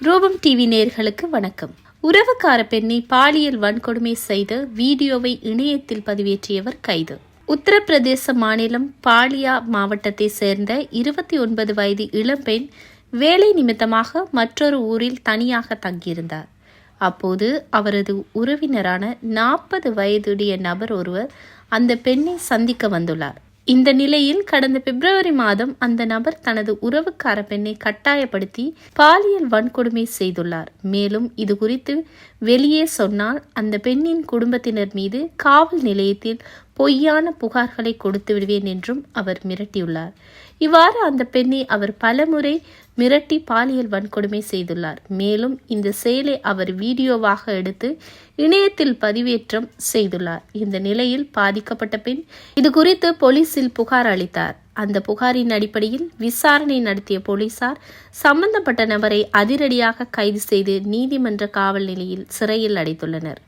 ரூபம் டிவி நேர்களுக்கு வணக்கம். உறவுக்கார பெண்ணை பாலியல் வன்கொடுமை செய்த வீடியோவை இணையத்தில் பதிவேற்றியவர் கைது. உத்தரப்பிரதேச மாநிலம் பாலியா மாவட்டத்தை சேர்ந்த இருபத்தி ஒன்பது வயது இளம்பெண் வேலை நிமித்தமாக மற்றொரு ஊரில் தனியாக தங்கியிருந்தார். அப்போது அவரது உறவினரான நாற்பது வயதுடைய நபர் ஒருவர் அந்த பெண்ணை சந்திக்க வந்துள்ளார். இந்த நிலையில் கடந்த பிப்ரவரி மாதம் அந்த நபர் தனது உறவுக்கார பெண்ணை கட்டாயப்படுத்தி பாலியல் வன்கொடுமை செய்துள்ளார். மேலும் இது குறித்து வெளியே சொன்னால் அந்த பெண்ணின் குடும்பத்தினர் மீது காவல் நிலையத்தில் பொய்யான புகார்களை கொடுத்து விடுவேன் என்றும் அவர் மிரட்டியுள்ளார். இவ்வாறு அந்த பெண்ணை அவர் பலமுறை மிரட்டி பாலியல் வன்கொடுமை செய்துள்ளார். மேலும் இந்த செயலை அவர் வீடியோவாக எடுத்து இணையத்தில் பதிவேற்றம் செய்துள்ளார். இந்த நிலையில் பாதிக்கப்பட்ட பெண் இது குறித்து போலீசில் புகார் அளித்தார். அந்த புகாரின் அடிப்படையில் விசாரணை நடத்திய போலீசார் சம்பந்தப்பட்ட நபரை அதிரடியாக கைது செய்து நீதிமன்ற காவல் நிலையில் சிறையில் அடைத்துள்ளனர்.